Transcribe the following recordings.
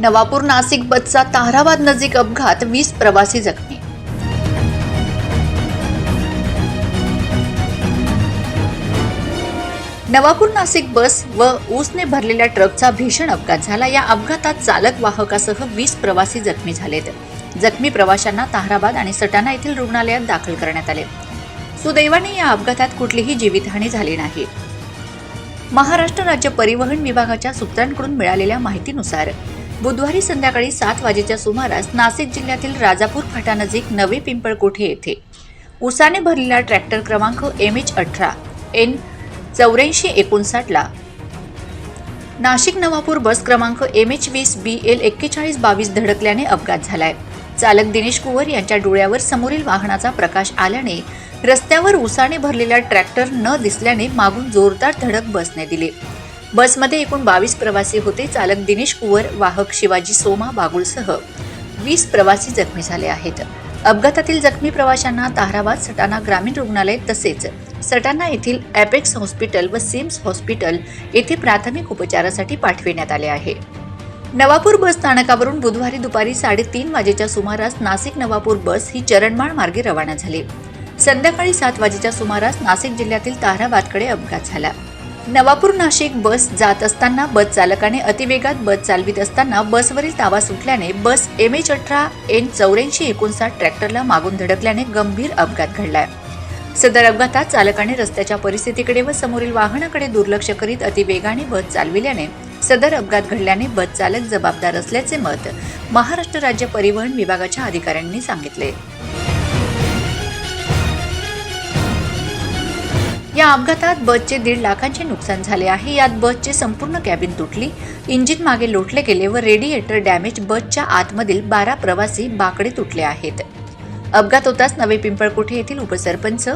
नवापूर नाशिक बसचा ताहराबाद नजीक अपघात वीस प्रवासी जखमी. नवापूर नाशिक बस व ऊसने भरलेल्या ट्रकचा भीषण अपघात झाला. या अपघातात चालक वाहकासह वीस प्रवासी जखमी झालेत. जखमी प्रवाशांना ताहराबाद आणि सटाणा येथील रुग्णालयात दाखल करण्यात आले. सुदैवाने या अपघातात कुठलीही जीवितहानी झाली नाही. महाराष्ट्र राज्य परिवहन विभागाच्या सूत्रांकडून मिळालेल्या माहितीनुसार बुधवारी संध्याकाळी सात वाजेच्या सुमारास नाशिक जिल्ह्यातील राजापूर फाटानजीक नवे पिंपळकोठे येथे? उसाने भरलेला ट्रॅक्टर क्रमांक एम एच अठरा एन चौऱ्याऐंशी एकोणसाठला नाशिक नवापूर बस क्रमांक एम एच वीस बी एल एक्केचाळीस बावीस धडकल्याने अपघात झालाय. चालक दिनेश कुवर यांच्या डोळ्यावर समोरील वाहनाचा प्रकाश आल्याने रस्त्यावर उसाने भरलेला ट्रॅक्टर न दिसल्याने मागून जोरदार धडक बसने दिली. बसमध्ये एकूण बावीस प्रवासी होते. चालक दिनेश कुवर वाहक शिवाजी सोमा बागुलसह वीस प्रवासी जखमी झाले आहेत. अपघातातील जखमी प्रवाशांना ताहराबाद सटाणा ग्रामीण रुग्णालय तसेच सटाणा येथील ॲपेक्स हॉस्पिटल व सिम्स हॉस्पिटल येथे प्राथमिक उपचारासाठी पाठविण्यात आले आहे. नवापूर बस स्थानकावरून बुधवारी दुपारी साडेतीन वाजेच्या सुमारास नाशिक नवापूर बस ही चरणमाळ मार्गे रवाना झाली. संध्याकाळी सात वाजेच्या सुमारास नाशिक जिल्ह्यातील ताहराबादकडे अपघात झाला. नवापूर नाशिक बस जात असताना बस चालकाने अतिवेगात बस चालवित असताना बसवरील ताबा सुटल्याने बस एम एच अठरा एन चौऱ्याऐंशी एकोणसाठ ट्रॅक्टरला मागून धडकल्याने गंभीर अपघात घडलाय. सदर अपघातात चालकाने रस्त्याच्या परिस्थितीकडे व समोरील वाहनाकडे दुर्लक्ष करीत अतिवेगाने बस चालविल्याने सदर अपघात घडल्याने बस चालक जबाबदार असल्याचे मत महाराष्ट्र राज्य परिवहन विभागाच्या अधिकाऱ्यांनी सांगितले. या अपघातात बसचे दीड लाखांचे नुकसान झाले आहे. यात बसचे संपूर्ण कॅबिन तुटली. इंजिन मागे लोटले गेले व रेडिएटर डॅमेज बसच्या आतमधील बारा प्रवासी बाकडे तुटले आहेत. अपघात होताच नवे पिंपळकोठे येथील उपसरपंच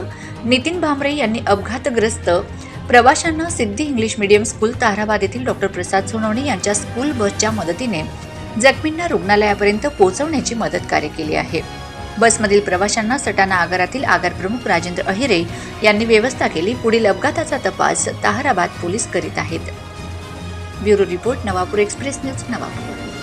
नितीन भामरे यांनी अपघातग्रस्त प्रवाशांना Siddhi English medium school Tarabad येथील डॉक्टर प्रसाद सोनवणे यांच्या स्कूल बसच्या मदतीने जखमींना रुग्णालयापर्यंत पोहोचवण्याची मदत कार्य केली आहे. बसमधील प्रवाशांना सटाणा आगारातील आगार प्रमुख राजेंद्र अहिरे यांनी व्यवस्था केली. पुढील अपघाताचा तपास ताहराबाद पोलीस करीत आहेत. Bureau report Navapur express news Navapur.